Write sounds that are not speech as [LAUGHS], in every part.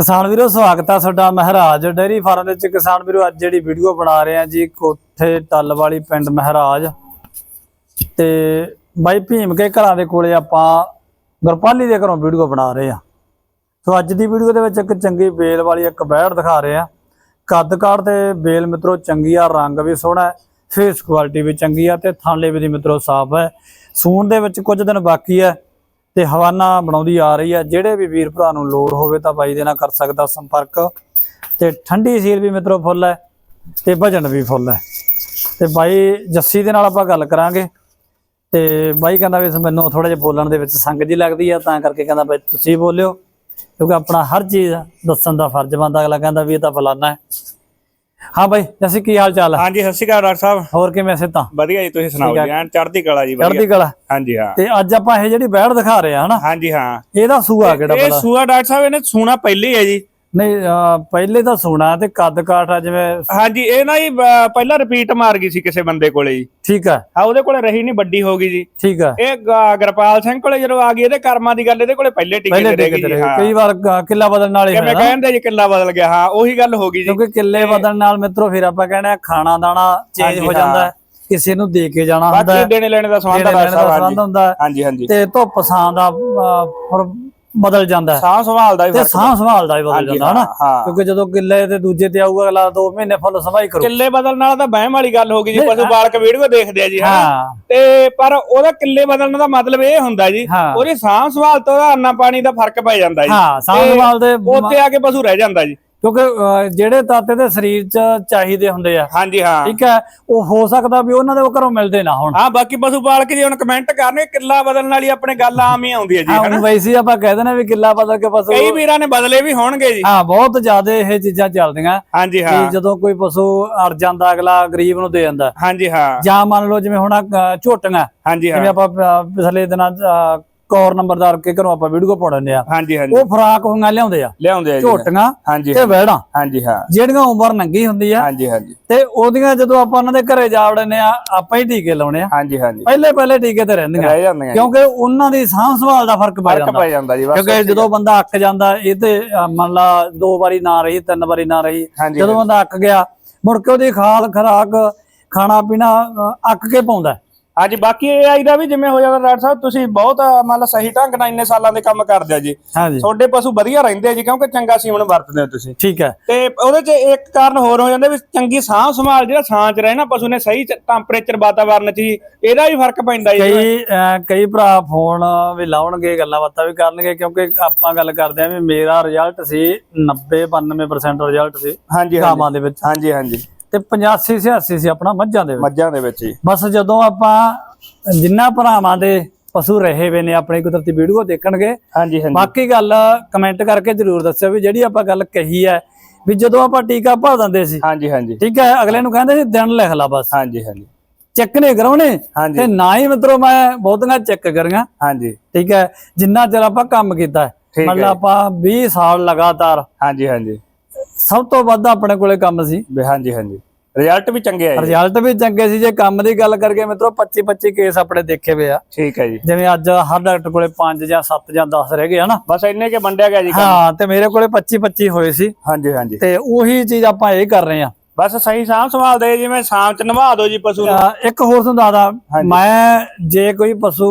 ਕਿਸਾਨ ਵੀਰੋ, ਸਵਾਗਤ ਆ ਤੁਹਾਡਾ ਮਹਾਰਾਜ ਡੇਅਰੀ ਫਾਰਮ ਦੇ ਵਿੱਚ। ਕਿਸਾਨ ਵੀਰੋ, ਅੱਜ ਜਿਹੜੀ ਵੀਡੀਓ ਬਣਾ ਰਹੇ ਆ ਜੀ, ਕੋਠੇ ਟੱਲ ਵਾਲੀ ਪਿੰਡ ਮਹਾਰਾਜ। ਤੇ ਬਾਈ ਭੀਮ ਕੇ ਘਰਾਂ ਦੇ ਕੋਲੇ ਆਪਾਂ ਗੁਰਪਾਲੀ ਦੇ ਘਰੋਂ ਵੀਡੀਓ ਬਣਾ ਰਹੇ ਆ। ਸੋ ਅੱਜ ਦੀ ਵੀਡੀਓ ਦੇ ਵਿੱਚ ਇੱਕ ਚੰਗੀ ਬੇਲ ਵਾਲੀ ਇੱਕ ਬੈੜ ਦਿਖਾ ਰਹੇ ਆ। ਕੱਦ ਕਾੜ ਤੇ ਬੇਲ ਮਿੱਤਰੋ, ਚੰਗੀ ਆ, ਰੰਗ ਵੀ ਸੋਹਣਾ ਫੇਸ ਕੁਆਲਿਟੀ ਵੀ ਚੰਗੀ ਆ ਤੇ ਥਾਂਲੇ ਵੀ ਦੀ ਮਿੱਤਰੋ ਸਾਫ਼ ਹੈ। ਸੂਣ ਦੇ ਵਿੱਚ ਕੁਝ ਦਿਨ ਬਾਕੀ ਹੈ। ਤੇ ਹਵਾਨਾ ਬਣਾਉਂਦੀ ਆ ਰਹੀ ਹੈ। ਜਿਹੜੇ ਵੀ ਵੀਰ ਭਰਾ ਨੂੰ ਲੋੜ ਹੋਵੇ ਤਾਂ ਬਾਈ ਦੇ ਨਾਲ ਕਰ ਸਕਦਾ ਸੰਪਰਕ। ਤੇ ਠੰਡੀ ਸੀਲ ਵੀ ਮਿੱਤਰੋ ਫੁੱਲ ਹੈ ਤੇ ਭਜਨ ਵੀ ਫੁੱਲ ਹੈ। ਤੇ ਬਾਈ ਜੱਸੀ ਦੇ ਨਾਲ ਆਪਾਂ ਗੱਲ ਕਰਾਂਗੇ। ਤੇ ਬਾਈ ਕਹਿੰਦਾ ਵੀ ਮੈਨੂੰ ਥੋੜਾ ਜਿਹਾ ਬੋਲਣ ਦੇ ਵਿੱਚ ਸੰਗ ਜੀ ਲੱਗਦੀ ਆ, ਤਾਂ ਕਰਕੇ ਕਹਿੰਦਾ ਬਾਈ ਤੁਸੀਂ ਬੋਲਿਓ। ਕਿਉਂਕਿ ਆਪਣਾ ਹਰ ਚੀਜ਼ ਦੱਸਣ ਦਾ ਫਰਜ਼ ਬਣਦਾ। ਅਗਲਾ ਕਹਿੰਦਾ ਵੀ ਇਹ ਤਾਂ ਫਲਾਨਾ ਹੈ। ਹਾਂ ਬਾਈ ਜੱਸੀ ਕੀ ਹਾਲ ਚਾਲ ਹੈ ਹਾਂਜੀ ਸਤਿ ਸ਼੍ਰੀ ਅਕਾਲ ਡਾਕਟਰ ਸਾਹਿਬ। ਹੋਰ ਕਿਵੇਂ ਸੇ ਤਾਂ ਵਧੀਆ ਜੀ ਤੁਸੀਂ ਸੁਣਾਓ। ਜੀ ਐਨ ਚੜ੍ਹਦੀ ਕਲਾ ਜੀ ਵਧੀਆ। ਚੜ੍ਹਦੀ ਕਲਾ। ਹਾਂਜੀ ਹਾਂ। ਤੇ ਅੱਜ ਆਪਾਂ ਇਹ ਜਿਹੜੀ ਬੈੜ ਦਿਖਾ ਰਹੇ ਆ ਹਨਾ? ਹਾਂਜੀ ਹਾਂ। ਇਹਦਾ ਸੂਆ ਕਿਹੜਾ ਇਹ ਸੂਆ ਡਾਕਟਰ ਸਾਹਿਬ ਇਹਨੇ ਸੂਣਾ ਪਹਿਲੇ ਹੈ ਜੀ। ਨਹੀਂ ਪਹਿਲੇ ਤਾਂ ਸੁਣਾ ਤੇ ਕੱਦ ਕਾਠ ਆ ਜਿਵੇਂ ਹਾਂਜੀ ਇਹ ਨਾ ਜੀ ਅਹ, ਪਹਿਲਾਂ ਰਿਪੀਟ ਮਾਰ ਗਈ ਸੀ ਕਿਸੇ ਬੰਦੇ ਕੋਲੇ ਜੀ। ਠੀਕ ਹੈ ਆ ਉਹਦੇ ਕੋਲੇ ਰਹੀ ਨਹੀਂ ਵੱਡੀ ਹੋ ਗਈ ਜੀ। ਠੀਕ ਹੈ ਇਹ ਗ- ਗੁਰਪਾਲ ਸਿੰਘ ਕੋਲੇ ਜਦੋਂ ਆ ਗਈ ਇਹਦੇ ਕਰਮਾਂ ਦੀ ਗੱਲ ਇਹਦੇ ਕੋਲੇ ਪਹਿਲੇ ਟਿਕੇ ਪਹਿਲੇ ਦੇ ਟਿਕ ਗਈ ਜੀ ਹਾਂ। ਕਈ ਵਾਰ ਕ- ਕਿੱਲਾ ਬਦਲਣ ਨਾਲ ਹੀ ਕਿਵੇਂ ਨਾ। ਕਹਿੰਦੇ ਜੀ ਕਿੱਲਾ ਬਦਲ ਗਿਆ ਹਾਂ ਉਹੀ ਗੱਲ ਹੋ ਗਈ ਜੀ। ਕਿਉਂਕਿ ਕਿੱਲੇ ਬਦਲਣ ਨਾਲ ਮਿੱਤਰੋ ਫਿਰ ਆਪਾਂ ਕਹਿੰਦੇ ਆ ਖਾਣਾ ਦਾਣਾ ਚੇਂਜ ਹਾਂਜੀ, ਹੋ ਜਾਂਦਾ ਹੈ। ਕਿਸੇ ਨੂੰ ਦੇ ਕੇ ਜਾਣਾ ਹੁੰਦਾ ਬਾਕੀ ਹੈ। ਦੇਣੇ ਲੈਣੇ ਦਾ ਦੇਣੇ ਦਾ ਲੈਣੇ ਦਾ ਡਾਕਟਰ ਸੰਬੰਧ ਸਾਹਿਬ ਹੁੰਦਾ ਹੈ। ਹਾਂਜੀ ਹਾਂਜੀ। ਤੇ ਧੁੱਪ ਛਾਂ ਦਾ ਅਹ, ਫਿਰ ਬਦਲ ਜਾਂਦਾ ਹੈ। ਸਾਹ ਸੰਭਾਲ ਦਾ ਵੀ ਤੇ ਸਾਹ ਸੰਭਾਲ ਦਾ ਵੀ ਬਦਲ ਜਾਂਦਾ ਹਨਾ? ਕਿਉਂਕਿ ਜਦੋਂ ਕਿੱਲੇ ਤੇ ਦੂਜੇ ਤੇ ਆਊਗਾ ਅਗਲਾ 2 ਮਹੀਨੇ ਫੁੱਲ ਸਫ਼ਾਈ ਕਰੂ ਕਿੱਲੇ ਬਦਲਣ ਨਾਲ ਤਾਂ ਵਹਿਮ ਵਾਲੀ ਗੱਲ ਹੋ ਗਈ ਜੀ ਪਸ਼ੂ ਪਾਲਕ ਵੀਡੀਓ ਦੇਖਦੇ ਆ ਜੀ ਹਾਂ। ਤੇ ਪਰ ਉਹਦਾ ਕਿੱਲੇ ਬਦਲਣ ਦਾ ਮਤਲਬ ਇਹ ਹੁੰਦਾ ਜੀ ਉਹਦੀ ਸਾਂਭ ਸੰਭਾਲ ਤੋਂ ਉਹਦਾ ਅੰਨਾ ਪਾਣੀ ਦਾ ਫ਼ਰਕ ਪੈ ਜਾਂਦਾ ਜੀ। ਹਾਂ ਸਾਹ ਸੰਭਾਲ ਦੇ ਉੱਥੇ ਆ ਕੇ ਪਸ਼ੂ ਰਹਿ ਜਾਂਦਾ ਜੀ। ਕਿਉਂਕਿ ਅਹ, ਜਿਹੜੇ ਤਾਤੇ ਦੇ ਸਰੀਰ 'ਚ ਚਾਹੀਦੇ ਹੁੰਦੇ ਆ। ਹਾਂਜੀ ਹਾਂ। ਠੀਕ ਹੈ? ਉਹ ਹੋ ਸਕਦਾ ਵੀ ਉਹਨਾਂ ਦੇ ਉਹ ਘਰੋਂ ਮਿਲਦੇ ਨਾ ਹੁਣ। ਹਾਂ ਬਾਕੀ ਪਸ਼ੂ ਪਾਲਕ ਜੀ ਹੁਣ ਕਮੈਂਟ ਕਰਨਗੇ ਕਿੱਲਾ ਬਦਲਣ ਵਾਲੀ ਆਪਣੇ ਗੱਲ ਆਮ ਹੀ ਆਉਂਦੀ ਹੈ ਜੀ ਹਾਂ ਹਨਾ? ਹੁਣ ਵੈਸੇ ਹੀ ਆਪਾਂ ਕਹਿ ਦਿੰਦੇ ਵੀ ਕਿੱਲਾ ਬਦਲ ਕੇ ਪਸ਼ੂ ਕਈ ਵੀਰਾਂ ਨੇ ਬਦਲੇ ਵੀ ਹੋਣਗੇ ਜੀ। ਹਾਂ ਬਹੁਤ ਜ਼ਿਆਦਾ ਇਹ ਚੀਜ਼ਾਂ ਚੱਲਦੀਆਂ। ਹਾਂਜੀ ਹਾਂ। ਕਿ ਜਦੋਂ ਕੋਈ ਪਸ਼ੂ ਅੜ ਜਾਂਦਾ ਅਗਲਾ ਗਰੀਬ ਨੂੰ ਦੇ ਜਾਂਦਾ ਹਾਂਜੀ ਹਾਂ। ਜਾਂ ਮੰਨ ਲਓ ਜਿਵੇਂ ਹੁਣ ਆਹ ਝੋਟੀਆਂ। ਹਾਂਜੀ ਜਿਵੇਂ ਹਾਂ ਆਪਾਂ ਅਹ, ਪਿਛਲੇ ਦਿਨਾਂ 'ਚ, ਅਹ, ਕੌਰ ਨੰਬਰਦਾਰ ਕੇ ਘਰੋਂ ਆਪਾਂ ਵੀਡੀਓ ਪਾਉਣੇ ਆ। ਹਾਂਜੀ ਹਾਂਜੀ। ਉਹ ਫਰਾਕ ਹੋਈਆਂ ਲਿਆਉਂਦੇ ਆ। ਲਿਆਉਂਦੇ ਆ ਝੋਟੀਆਂ ਹਾਂਜੀ ਤੇ ਵਹਿੜਾਂ। ਹਾਂਜੀ ਹਾਂ। ਜਿਹੜੀਆਂ ਉਮਰ ਨੰਗੀ ਹੁੰਦੀ ਆ ਹਾਂਜੀ ਹਾਂਜੀ। ਤੇ ਉਹਦੀਆਂ ਜਦੋਂ ਆਪਾਂ ਉਹਨਾਂ ਦੇ ਘਰੇ ਜਾ ਵੜਨੇ ਆ ਆਪਾਂ ਹੀ ਟੀਕੇ ਲਾਉਣੇ ਆ। ਹਾਂਜੀ ਹਾਂਜੀ। ਪਹਿਲੇ ਪਹਿਲੇ ਟੀਕੇ ਤੇ ਰਹਿੰਦੀਆਂ। ਰਹਿ ਜਾਂਦੀਆਂ ਜੀ। ਕਿਉਂਕਿ ਉਹਨਾਂ ਦੀ ਸਾਂਭ ਸੰਭਾਲ ਦਾ ਫ਼ਰਕ ਪੈ ਫ਼ਰਕ ਜਾਂਦਾ। ਪੈ ਜਾਂਦਾ ਜੀ ਬਸ ਕਿਉਂਕਿ ਜਦੋਂ ਬੰਦਾ ਅੱਕ ਜਾਂਦਾ ਇਹ ਤੇ ਮੰਨ ਲਾ ਦੋ ਵਾਰੀ ਨਾ ਰਹੀ ਤਿੰਨ ਵਾਰੀ ਨਾ ਰਹੀ ਜਦੋਂ ਬੰਦਾ ਅੱਕ ਗਿਆ ਮੁੜ ਕੇ ਉਹਦੀ ਖਾਲ ਖਰਾਕ ਖਾਣਾ ਪੀਣਾ ਅੱਕ ਕੇ ਪਾਉਂਦਾ। ਹਾਂਜੀ ਬਾਕੀ ਇਹ ਆਈ ਦਾ ਵੀ ਜਿਵੇਂ ਹੋ ਜਾਂਦਾ ਡਾਕਟਰ ਸਾਹਿਬ ਤੁਸੀਂ ਬਹੁਤ ਮੰਨ ਲਾ ਸਹੀ ਢੰਗ ਨਾਲ ਇੰਨੇ ਸਾਲਾਂ ਦੇ ਕੰਮ ਕਰਦੇ ਆ ਜੀ। ਹਾਂਜੀ। ਤੁਹਾਡੇ ਪਸ਼ੂ ਵਧੀਆ ਰਹਿੰਦੇ ਆ ਜੀ ਕਿਉਂਕਿ ਚੰਗਾ ਸੀਮਨ ਵਰਤਦੇ ਹੋ ਤੁਸੀਂ। ਠੀਕ ਹੈ। ਤੇ ਉਹਦੇ 'ਚ ਇੱਕ ਕਾਰਨ ਹੋਰ ਹੋ ਜਾਂਦਾ ਵੀ ਚੰਗੀ ਸਾਂਭ ਸੰਭਾਲ ਜਿਹੜਾ ਸਾਂ 'ਚ ਰਹਿਣਾ ਪਸ਼ੂ ਨੇ ਸਹੀ ਟੈਂਪਰੇਚਰ ਵਾਤਾਵਰਨ 'ਚ ਹੀ ਇਹਦਾ ਵੀ ਫ਼ਰਕ ਪੈਂਦਾ ਜੀ। ਕਈ ਭਰਾ ਫੋਨ ਵੀ ਲਾਉਣਗੇ ਗੱਲਾਂ ਬਾਤਾਂ ਵੀ ਕਰਨਗੇ ਕਿਉਂਕਿ ਆਪਾਂ ਗੱਲ ਕਰਦੇ ਆ ਵੀ ਮੇਰਾ ਰਿਜ਼ਲਟ ਸੀ 90 92% ਰਿਜ਼ਲਟ ਸੀ ਹਾਂਜੀ। ਗਾਵਾਂ ਦੇ ਵਿੱਚ। ਹਾਂਜੀ ਹਾਂਜੀ। ਤੇ 85 86 ਸੀ ਆਪਣਾ ਮੱਝਾਂ ਦੇ ਵਿੱਚ। ਮੱਝਾਂ ਦੇ ਵਿੱਚ ਜੀ। ਬਸ ਜਦੋਂ ਆਪਾਂ ਜਿੰਨਾ ਭਰਾਵਾਂ ਦੇ ਪਸ਼ੂ ਰਹੇ ਵੇ ਨੇ ਆਪਣੀ ਕੁਦਰਤੀ ਵੀਡੀਓ ਦੇਖਣਗੇ ਹਾਂਜੀ ਹਾਂਜੀ। ਬਾਕੀ ਗੱਲ ਕਮੈਂਟ ਕਰਕੇ ਜਰੂਰ ਦੱਸਿਓ ਵੀ ਜਿਹੜੀ ਆਪਾਂ ਗੱਲ ਕਹੀ ਹੈ ਵੀ ਜਦੋਂ ਆਪਾਂ ਟੀਕਾ ਭਰ ਦਿੰਦੇ ਸੀ। ਹਾਂਜੀ ਹਾਂਜੀ। ਠੀਕ ਹੈ ਅਗਲੇ ਨੂੰ ਕਹਿੰਦੇ ਸੀ ਦਿਨ ਲਿਖ ਲਾ ਬਸ। ਹਾਂਜੀ ਹਾਂਜੀ। ਚੈੱਕ ਨਹੀਂ ਕਰਾਉਣੇ? ਤੇ ਨਾ ਹੀ ਮਤਲਬ ਮੈਂ ਬਹੁਤੀਆਂ ਚੈੱਕ ਕਰੀਆਂ। ਹਾਂਜੀ। ਠੀਕ ਹੈ ਜਿੰਨਾ ਚਿਰ ਆਪਾਂ ਕੰਮ ਕੀਤਾ ਹੈ। ਹੈ ਮਤਲਬ ਆਪਾਂ 20 ਸਾਲ ਲਗਾਤਾਰ ਹਾਂਜੀ ਹਾਂਜੀ। ਸਭ ਤੋਂ ਵੱਧ ਆਪਣੇ ਕੋਲੇ ਕੰਮ ਸੀ। ਵੀ ਹਾਂਜੀ ਹਾਂਜੀ। ਰਿਜ਼ਲਟ ਵੀ ਚੰਗੇ ਆਏ। ਰਿਜ਼ਲਟ ਵੀ ਚੰਗੇ ਸੀ। ਜੇ ਕੰਮ ਦੀ ਗੱਲ ਕਰਕੇ ਮਿੱਤਰੋ 25 25 ਕੇਸ ਆਪਣੇ ਦੇਖੇ ਹੋਏ ਆ। ਠੀਕ ਹੈ ਜੀ। ਜਿਵੇਂ ਅੱਜ ਹਰ ਡਾਕਟਰ ਕੋਲੇ 5 ਜਾਂ 7 ਜਾਂ 10 ਰਹਿ ਗਏ ਹਨਾ? ਬਸ ਇੰਨੇ ਕੇ ਵੰਡਿਆ ਗਿਆ ਜੀ। ਹਾਂ ਤੇ ਮੇਰੇ ਕੋਲੇ 25 25 ਹੋਏ ਸੀ। ਹਾਂਜੀ ਹਾਂਜੀ। ਤੇ ਉਹੀ ਚੀਜ਼ ਆਪਾਂ ਇਹ ਕਰ ਰਹੇ ਆ ਬਸ ਸਹੀ ਸਾਂਭ ਸੰਭਾਲ ਦੇ ਜਿਵੇਂ ਸ਼ਾਮ 'ਚ ਨਵਾ ਦਿਓ ਜੀ ਪਸ਼ੂ ਨੂੰ। ਇੱਕ ਹੋਰ ਤੁਹਾਨੂੰ ਦੱਸਦਾ। ਮੈਂ ਜੇ ਕੋਈ ਪਸ਼ੂ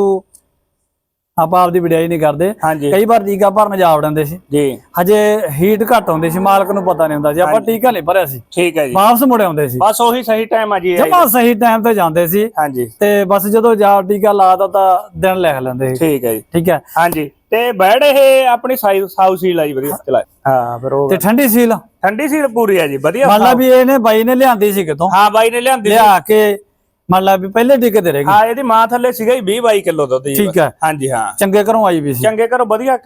ਆਪਾਂ ਆਪਦੀ ਵਡਿਆਈ ਨਹੀਂ ਕਰਦੇ। ਕਈ ਵਾਰ ਟੀਕਾ ਭਰਨ ਜਾ ਵੜਦੇ ਸੀ। ਜੀ। ਹਜੇ ਹੀਟ ਘੱਟ ਹੁੰਦੀ ਸੀ ਮਾਲਕ ਨੂੰ ਪਤਾ ਨਹੀਂ ਹੁੰਦਾ ਸੀ। ਆਪਾਂ ਟੀਕਾ ਨਹੀਂ ਭਰਿਆ ਸੀ। ਠੀਕ ਹੈ ਜੀ। ਵਾਪਸ ਮੁੜੇ ਆਉਂਦੇ ਸੀ। ਬਸ ਉਹੀ ਸਹੀ ਟਾਈਮ ਆ ਜੀ। ਜਮਾ ਸਹੀ ਟਾਈਮ ਤੇ ਜਾਂਦੇ ਸੀ। ਹਾਂਜੀ। ਤੇ ਬਸ ਜਦੋਂ ਜਾ ਟੀਕਾ ਲਾਦਾ ਤਾਂ ਦਿਨ ਲਿਖ ਲੈਂਦੇ ਸੀ। ਠੀਕ ਹੈ ਜੀ। ਠੀਕ ਹੈ। ਹਾਂਜੀ। ਤੇ ਬੈੜ ਇਹ ਆਪਣੀ ਸਾਈ ਸਾਊ ਸੀਲ ਆਈ ਵਧੀਆ ਚਲਾ ਹਾਂ ਫਿਰ ਉਹ ਤੇ ਠੰਡੀ ਸੀਲ ਠੰਡੀ ਸੀਲ ਪੂਰੀ ਹੈ ਜੀ ਵਧੀਆ ਮੰਨ ਲਾ ਵੀ ਇਹਨੇ ਬਾਈ ਨੇ ਲਿਆਂਦੀ ਸੀ ਕਿਤੋਂ। ਹਾਂ ਬਾਈ ਨੇ ਲਿਆਂਦੀ ਸੀ। ਲਿਆ ਕੇ ਮੰਨ ਲਾ ਵੀ ਪਹਿਲੇ ਟੀਕੇ ਤੇ ਰਹਿ ਗਈ ਹਾਂ ਇਹਦੀ ਮਾਂ ਥੱਲੇ ਸੀਗਾ ਜੀ 20 22 ਕਿਲੋ ਦੁੱਧ ਜੀ ਠੀਕ ਹੈ। ਹਾਂਜੀ ਹਾਂ। ਚੰਗੇ ਘਰੋਂ ਆਈ ਵੀ ਸੀ। ਚੰਗੇ ਕਰੋ ਵਧੀਆ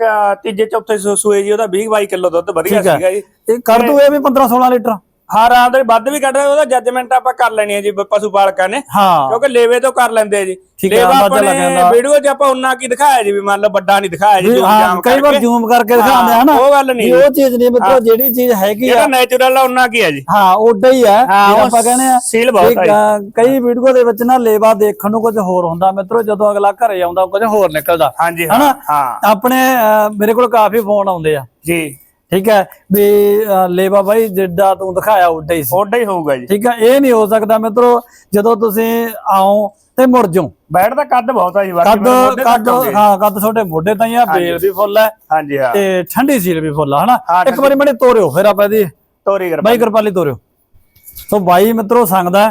ਤੀਜੇ ਚੌਥੇ ਸੂਏ ਜੀ ਉਹਦਾ 20 22 ਕਿਲੋ ਦੁੱਧ ਵਧੀਆ ਹੈ। ਸੀਗਾ ਜੀ। ਇਹ ਕਰ ਦੂ ਇਹ ਵੀ 15 16 ਲੀਟਰ। ਹਾਂ ਰਾਤ ਦੇ ਵੱਧ ਵੀ ਕੱਢਦਾ ਉਹਦਾ ਜੱਜਮੈਂਟ ਆਪਾਂ ਕਰ ਲੈਣੀ ਹੈ ਜੀ ਪਸ਼ੂ ਪਾਲਕਾਂ ਨੇ। ਹਾਂ। ਕਿਉਂਕਿ ਲੇਵੇ ਤੋਂ ਕਰ ਲੈਂਦੇ ਆ ਜੀ ਲੇਵਾ ਆਪਣੇ। ਵੀਡੀਓ 'ਚ ਆਪਾਂ ਉਹਨਾਂ ਕੀ ਦਿਖਾਇਆ ਜੀ ਵੀ ਮੰਨ ਲਓ ਵੱਡਾ ਨਹੀਂ ਦਿਖਾਇਆ ਜੀ ਹਾਂ ਕਈ ਵਾਰ। ਜ਼ੂਮ ਕਰਕੇ ਦਿਖਾਉਂਦੇ ਆ ਨਾ ਉਹ ਗੱਲ ਨਹੀਂ ਉਹ ਚੀਜ਼ ਨਹੀਂ ਮਿੱਤਰੋ ਜਿਹੜੀ ਚੀਜ਼ ਹੈਗੀ ਜਿਹੜਾ ਆ ਨੈਚੁਰਲ ਆ ਉਹਨਾਂ ਕੀ ਹੈ ਜੀ। ਹਾਂ ਉਡਾ ਹੀ ਜਿਹੜਾ ਉਹ ਆਪਾਂ ਕਹਿੰਦੇ ਆ ਸੀਲ ਬਹੁਤ ਆ ਕਈ ਵੀਡੀਓ ਦੇ ਵਿੱਚ ਨਾ ਲੇਵਾ ਦੇਖਣ ਨੂੰ ਕੁਝ ਹੋਰ ਹੁੰਦਾ। ਮਿੱਤਰੋ ਜਦੋਂ ਅਗਲਾ ਘਰੇ ਆਉਂਦਾ ਕੁਝ ਹੋਰ ਨਿਕਲਦਾ। ਹਾਂਜੀ ਹਨਾ? ਆਪਣੇ ਮੇਰੇ ਕੋਲ ਕਾਫੀ ਫੋਨ ਆਉਂਦੇ ਆ। ਜੀ। ਠੀਕ ਹੈ? ਵੀ ਲੇਵਾ ਬਾਈ ਜਿੱਦਾਂ ਤੂੰ ਦਿਖਾਇਆ ਉੱਡਾ ਹੀ ਸੀ। ਓਡਾ ਹੀ ਹੋਊਗਾ ਜੀ। ਠੀਕ ਹੈ? ਇਹ ਨਹੀਂ ਹੋ ਸਕਦਾ ਮਿੱਤਰੋ ਜਦੋਂ ਤੁਸੀਂ ਆਓ ਤੇ ਮੁੜ ਜਾਓ। ਬੈਠ ਦਾ ਕੱਦ ਬਹੁਤ ਆ ਜੀ ਕੱਦ ਮੇਰੇ ਕੱਦ। ਹਾਂ ਕੱਦ ਤੁਹਾਡੇ ਮੋਢੇ ਤਾਈਂ ਆ ਬੇਲ ਵੀ ਫੁੱਲ ਹੈ ਹਾਂਜੀ ਹਾਂ। ਤੇ ਠੰਡੀ ਸੀਲ ਵੀ ਫੁੱਲ ਆ ਹਨਾ? ਇੱਕ ਵਾਰੀ ਮੜੇ ਤੋਰਿਓ ਫਿਰ ਆਪਾਂ ਇਹਦੀ। ਤੋਰੀ ਕਰ ਬਾਈ ਕਿਰਪਾਲੀ ਤੋਰਿਓ। ਸੋ ਬਾਈ ਮਿੱਤਰੋ ਸੰਗਦਾ।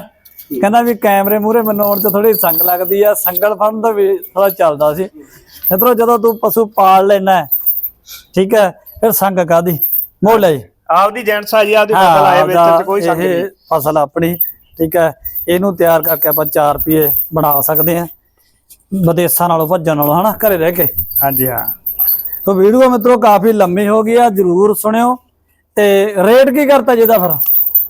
ਕਹਿੰਦਾ ਵੀ ਕੈਮਰੇ ਮੂਹਰੇ ਮੈਨੂੰ ਆਉਣ ਚ ਥੋੜੀ ਸੰਗ ਲੱਗਦੀ ਆ। ਸੰਗਲ ਫੜਨ ਦਾ ਵੀ ਥੋੜਾ ਚੱਲਦਾ ਸੀ। ਮਿੱਤਰੋ ਜਦੋਂ ਤੂੰ ਪਸ਼ੂ ਪਾਲ ਲੈਣਾ ਠੀਕ ਹੈ ਫਿਰ ਸੰਗ ਕਾਦੀ ਮੋੜ ਲੈ ਜੀ। ਆਪਦੀ ਜੈਂਟਸ ਆ ਜੀ ਆਪਦੀ ਫਸਲ ਆਏ ਵਿੱਚ ਚ ਕੋਈ ਸ਼ੱਕ ਨਹੀਂ। ਫਸਲ ਆਪਣੀ ਠੀਕ ਹੈ। ਇਹਨੂੰ ਤਿਆਰ ਕਰਕੇ ਆਪਾਂ 4 ਰੁਪਏ ਬਣਾ ਸਕਦੇ ਆ ਵਿਦੇਸ਼ਾਂ ਨਾਲੋਂ ਭੱਜਣ ਨਾਲੋਂ ਹਨਾ? ਘਰੇ ਰਹਿ ਕੇ। ਹਾਂਜੀ ਹਾਂ। ਸੋ ਵੀਡੀਓ ਮਿੱਤਰੋ ਕਾਫੀ ਲੰਮੀ ਹੋ ਗਈ ਆ ਜਰੂਰ ਸੁਣਿਓ। ਤੇ ਰੇਟ ਕੀ ਕਰਤਾ ਜਿਹਦਾ ਫਿਰ?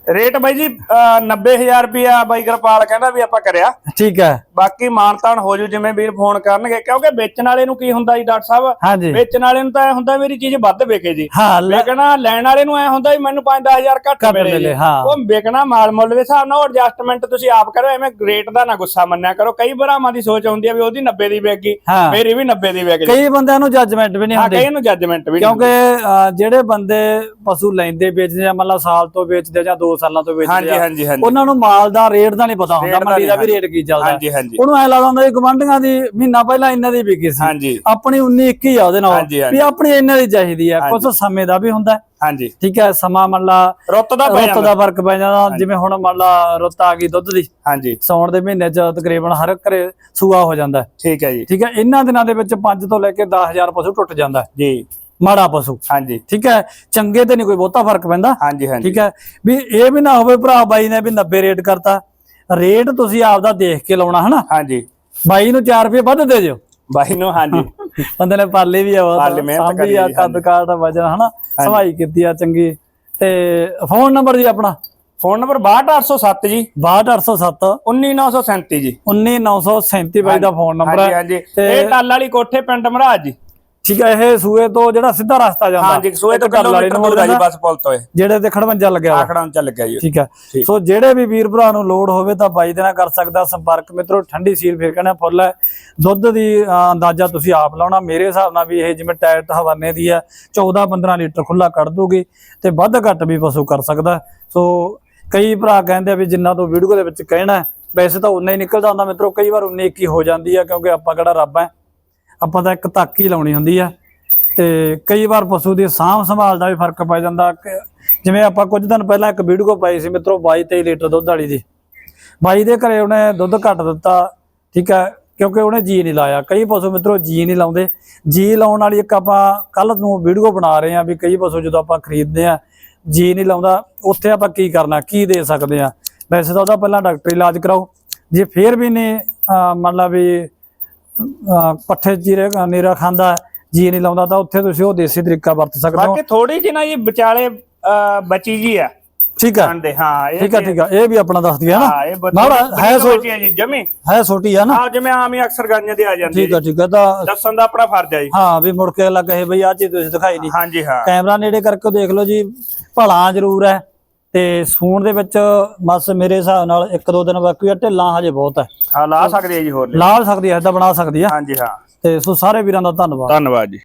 ਰੇਟ ਬਾਈ ਜੀ ਅਹ 90000 ਰੁਪਿਆ ਬਾਈ ਕਿਰਪਾਲ ਕਹਿੰਦਾ ਵੀ ਆਪਾਂ ਕਰਿਆ। ਠੀਕ ਹੈ। ਬਾਕੀ ਮਾਨਤਾਨ ਹੋ ਜੂ ਜਿਵੇਂ ਵੀਰ ਫੋਨ ਕਰਨਗੇ ਕਿਉਂਕਿ ਵੇਚਣ ਵਾਲੇ ਨੂੰ ਕੀ ਹੁੰਦਾ ਜੀ ਡਾਕਟਰ ਸਾਹਿਬ? ਵੇਚਣ ਵਾਲੇ ਨੂੰ ਤਾਂ ਇਹ ਹੁੰਦਾ ਮੇਰੀ ਚੀਜ਼ ਵੱਧ ਵਿਕੇ ਜੀ। ਹਾਂ ਵੇਚਣਾ ਲੈਣ ਵਾਲੇ ਨੂੰ ਐ ਹੁੰਦਾ ਵੀ ਮੈਨੂੰ 5-10000 ਘੱਟ ਮਿਲੇ ਹਾਂ। ਉਹ ਵੇਚਣਾ ਮਾਲ ਮੁੱਲ ਦੇ ਹਿਸਾਬ ਨਾਲ ਐਡਜਸਟਮੈਂਟ ਤੁਸੀਂ ਆਪ ਕਰੋ ਐਵੇਂ ਰੇਟ ਦਾ ਨਾ ਗੁੱਸਾ ਮੰਨਿਆ ਕਰੋ। ਕਈ ਭਰਾਵਾਂ ਦੀ ਸੋਚ ਆਉਂਦੀ ਆ ਵੀ ਉਹਦੀ 90 ਦੀ ਹਾਂ। ਮੇਰੀ ਵੀ 90 ਦੀ ਗਈ। ਕਈ ਬੰਦਿਆਂ ਨੂੰ ਜੱਜਮੈਂਟ ਵੀ ਨਹੀਂ ਹਾਂ ਹੁੰਦੀ। ਕਈ ਨੂੰ ਜੱਜਮੈਂਟ ਵੀ ਨਹੀਂ ਕਿਉਂਕਿ ਜਿਹੜੇ ਬੰਦੇ ਪਸ਼ੂ ਲੈਂਦੇ ਵੇਚਦੇ ਆ ਮਤਲਬ ਸਾਲ ਤੋਂ ਵੇਚਦੇ ਜਾਂ 2 ਸਾਲਾਂ ਤੋਂ ਵੇਚਦੇ ਹਾਂਜੀ ਹਾਂਜੀ ਹਾਂਜੀ। ਉਹਨਾਂ ਨੂੰ ਮਾਲ ਦਾ ਰੇਟ ਦਾ ਨਹੀਂ ਪਤਾ ਹੁੰਦਾ ਰੇਟ ਦਾ ਮੰਡੀ ਦਾ ਵੀ ਨਹੀਂ, ਰੇਟ ਕੀ ਚੱਲਦਾ। ਹਾਂਜੀ ਹਾਂਜੀ। ਉਹਨੂੰ ਐ ਲੱਗਦਾ ਹੁੰਦਾ ਵੀ ਗਵੰਡੀਆਂ ਦੀ ਮਹੀਨਾ ਪਹਿਲਾਂ ਇਹਨਾਂ ਦੀ ਵਿਕੀ ਸੀ। ਹਾਂਜੀ। ਆਪਣੀ 19 21 ਆ ਉਹਦੇ ਨਾਲ। ਹਾਂਜੀ, ਹਾਂਜੀ। ਵੀ ਆਪਣੀ ਇਹਨਾਂ ਦੀ ਚਾਹੀਦੀ ਹੈ ਕੁਝ ਸਮੇਂ ਦਾ ਵੀ ਹੁੰਦਾ। ਹੈ। ਹਾਂਜੀ। ਠੀਕ ਹੈ ਸਮਾਂ ਮੰਨ ਲਾ ਰੁੱਤ ਦਾ ਪੈ ਰੁੱਤ ਜਾਂਦਾ। ਦਾ ਫ਼ਰਕ ਪੈ ਜਾਂਦਾ। ਜਿਵੇਂ ਹੁਣ ਮੰਨ ਲਾ ਰੁੱਤ ਆ ਗਈ ਦੁੱਧ ਦੀ। ਹਾਂਜੀ। ਸੌਣ ਦੇ ਮਹੀਨੇ ਚ ਤਕਰੀਬਨ ਹਰ ਘਰੇ ਸੂਆ ਹੋ ਜਾਂਦਾ। ਹੈ। ਠੀਕ ਹੈ ਜੀ। ਠੀਕ ਹੈ ਇਹਨਾਂ ਦਿਨਾਂ ਦੇ ਵਿੱਚ 5 ਤੋਂ ਲੈ ਕੇ 10000 ਪਸ਼ੂ ਟੁੱਟ ਜਾਂਦਾ। ਹੈ। ਜੀ। ਮਾੜਾ ਪਸ਼ੂ। ਹਾਂਜੀ। ਠੀਕ ਹੈ? ਚੰਗੇ ਤੇ ਨਹੀਂ ਕੋਈ ਬਹੁਤਾ ਫ਼ਰਕ ਪੈਂਦਾ। ਹਾਂਜੀ ਹਾਂਜੀ। ਠੀਕ ਹੈ? ਵੀ ਇਹ ਵੀ ਨਾ ਹੋਵੇ ਭਰਾ ਬਾਈ ਨੇ ਵੀ 90 ਰੇਟ ਕਰਤਾ। ਰੇਟ ਤੁਸੀਂ ਆਪਦਾ ਦੇਖ ਕੇ ਲਾਉਣਾ ਹਨਾ? ਹਾਂਜੀ। ਬਾਈ ਨੂੰ 4 ਰੁਪਏ ਵੱਧ ਦੇ ਦਿਓ। ਬਾਈ ਨੂੰ ਹਾਂਜੀ। [LAUGHS] ਬੰਦੇ ਨੇ ਪਾਲੇ ਵੀ ਆ ਪਾਲੇ ਮਿਹਨਤ ਕਰੀ ਆ ਕੱਦ ਕਾਟ ਵਜਨ ਹਨਾ? ਸਵਾਈ ਕੀਤੀ ਆ ਚੰਗੀ। ਤੇ ਫੋਨ ਨੰਬਰ ਜੀ ਆਪਣਾ? ਫੋਨ ਨੰਬਰ 62807 ਜੀ। 62807 19937 ਜੀ। 19937 ਬਾਈ ਦਾ ਫੋਨ ਨੰਬਰ ਹੈ। ਹਾਂਜੀ। ਇਹ ਟੱਲ ਵਾਲੀ ਕੋਠੇ ਪਿੰਡ ਮਹਾਰਾਜ ਜੀ। ਠੀਕ ਹੈ ਇਹ ਸੂਏ ਤੋਂ ਜਿਹੜਾ ਸਿੱਧਾ ਰਸਤਾ ਜਾਂਦਾ। ਹਾਂਜੀ ਸੂਏ ਤੋਂ ਕਿਲੋਮੀਟਰ ਨੂੰ ਦੂਰ ਆ ਜੀ ਬਸ ਪੁਲ ਤੋਂ ਜਿਹੜੇ ਤੇ ਖੜਵੰਜਾ ਲੱਗਿਆ ਵਾ। ਆਖੜਾ ਨੂੰ ਚੱਲ ਗਿਆ ਜੀ। ਠੀਕ ਹੈ। ਸੋ ਜਿਹੜੇ ਵੀ ਵੀਰ ਭਰਾ ਨੂੰ ਲੋੜ ਹੋਵੇ ਤਾਂ ਬਾਈ ਦੇ ਨਾਲ ਕਰ ਸਕਦਾ ਸੰਪਰਕ। ਮਿੱਤਰੋ ਠੰਡੀ ਸੀਲ ਫੇਰ ਕਹਿੰਦਾ ਫੁੱਲ ਹੈ। ਦੁੱਧ ਦੀ ਅੰਦਾਜ਼ਾ ਤੁਸੀਂ ਆਪ ਲਾਉਣਾ। ਮੇਰੇ ਹਿਸਾਬ ਨਾਲ ਵੀ ਇਹ ਜਿਵੇਂ ਟਾਇਰ ਹਵਾਨੇ ਦੀ ਹੈ 14 15 ਲੀਟਰ ਖੁੱਲਾ ਕੱਢ ਦੂਗੀ ਤੇ ਵੱਧ ਘੱਟ ਵੀ ਪਸ਼ੂ ਕਰ ਸਕਦਾ। ਸੋ ਕਈ ਭਰਾ ਕਹਿੰਦੇ ਆ ਵੀ ਜਿੰਨਾ ਤੋਂ ਵੀਡੀਓ ਦੇ ਵਿੱਚ ਕਹਿਣਾ ਹੈ, ਵੈਸੇ ਤਾਂ ਉਨਾ ਹੀ ਨਿਕਲਦਾ ਹੁੰਦਾ ਮਿੱਤਰੋ। ਕਈ ਵਾਰ ਉਨੀ ਇੱਕ ਹੀ ਹੋ ਜਾਂਦੀ ਹੈ ਕਿਉਂਕਿ ਆਪਾਂ ਕਿਹੜਾ ਰੱਬ ਹੈ। ਆਪਾਂ ਤਾਂ ਇੱਕ ਤੱਕ ਹੀ ਲਾਉਣੀ ਹੁੰਦੀ ਆ। ਤੇ ਕਈ ਵਾਰ ਪਸ਼ੂ ਦੀ ਸਾਂਭ ਸੰਭਾਲ ਦਾ ਵੀ ਫ਼ਰਕ ਪੈ ਜਾਂਦਾ। ਜਿਵੇਂ ਆਪਾਂ ਕੁਝ ਦਿਨ ਪਹਿਲਾਂ ਇੱਕ ਵੀਡੀਓ ਪਾਈ ਸੀ ਮਿੱਤਰੋ 22 23 ਲੀਟਰ ਦੁੱਧ ਵਾਲੀ ਦੀ। ਬਾਈ ਦੇ ਘਰੇ ਉਹਨੇ ਦੁੱਧ ਘੱਟ ਦਿੱਤਾ, ਠੀਕ ਹੈ ਕਿਉਂਕਿ ਉਹਨੇ ਜੀ ਨਹੀਂ ਲਾਇਆ। ਕਈ ਪਸ਼ੂ ਮਿੱਤਰੋ ਜੀ ਨਹੀਂ ਲਾਉਂਦੇ। ਜੀ ਲਾਉਣ ਵਾਲੀ ਇੱਕ ਆਪਾਂ ਕੱਲ ਨੂੰ ਵੀਡੀਓ ਬਣਾ ਰਹੇ ਆ ਵੀ ਕਈ ਪਸ਼ੂ ਜਦੋਂ ਆਪਾਂ ਖਰੀਦਦੇ ਆ ਜੀ ਨਹੀਂ ਲਾਉਂਦਾ। ਉੱਥੇ ਆਪਾਂ ਕੀ ਕਰਨਾ, ਕੀ ਦੇ ਸਕਦੇ ਆ ਵੈਸੇ ਤਾਂ ਉਹਦਾ ਪਹਿਲਾਂ ਡਾਕਟਰੀ ਇਲਾਜ ਕਰਾਓ। ਜੇ ਫੇਰ ਵੀ ਨੇ ਮੰਨ ਲਾ ਵੀ ਪੱਠੇ ਚੀਰੇ ਨੀਰਾ ਖਾਂਦਾ ਜੀ ਨਹੀਂ ਲਾਉਂਦਾ ਤਾਂ ਉੱਥੇ ਤੁਸੀਂ ਉਹ ਦੇਸੀ ਤਰੀਕਾ ਵਰਤ ਸਕਦੇ ਹੋ। ਬਾਕੀ ਥੋੜੀ ਜਿਹੀ ਨਾ ਜੀ ਵਿਚਾਲੇ ਬਚੀ ਜੀ ਆ ਠੀਕ ਖਾਂਦੇ ਹਾਂ ਇਹ ਠੀਕ ਹੈ ਠੀਕ ਹੈ। ਇਹ ਵੀ ਆਪਣਾ ਦੱਸ ਦਿਆ ਨਾ। ਹਾਂ ਇਹ ਨਾ, ਨਾ, ਹੈ ਆ ਜੀ ਜਮੀ। ਹੈ ਛੋਟੀ ਆ ਨਾ। ਹਾਂ ਜਿਵੇਂ ਆਮ ਹੀ ਅਕਸਰ ਗਾਈਆਂ ਦੇ ਆ ਜਾਂਦੀ ਠੀਕ ਹੈ ਠੀਕ ਹੈ ਤਾਂ ਦੱਸਣ ਦਾ ਆਪਣਾ ਫਰਜ਼ ਹੈ ਜੀ। ਹਾਂ ਵੀ ਮੁੜ ਕੇ ਕਹੇ ਬਈ ਆ ਚੀਜ਼ ਤੁਸੀਂ ਦਿਖਾਈ ਨਹੀਂ ਹਾਂਜੀ ਹਾਂ। ਕੈਮਰਾ ਨੇੜੇ ਕਰਕੇ ਦੇਖ ਲਓ ਜੀ। ਭਲਾ ਜ਼ਰੂਰ ਹੈ। ਤੇ ਸੂਣ ਦੇ ਵਿੱਚ ਬਸ ਮੇਰੇ ਹਿਸਾਬ ਨਾਲ ਇੱਕ ਦੋ ਦਿਨ ਬਾਕੀ ਆ ਢਿੱਲਾਂ ਹਜੇ ਬਹੁਤ ਹੈ ਹਾਂ ਲਾ ਸਕਦੇ ਆ ਜੀ ਹੋਰ ਲਾ ਸਕਦੀ ਹੈ ਏਦਾਂ ਬਣਾ ਸਕਦੀ ਹੈ ਹਾਂਜੀ ਹਾਂ। ਤੇ ਸੋ ਸਾਰੇ ਵੀਰਾਂ ਦਾ ਧੰਨਵਾਦ। ਧੰਨਵਾਦ ਜੀ।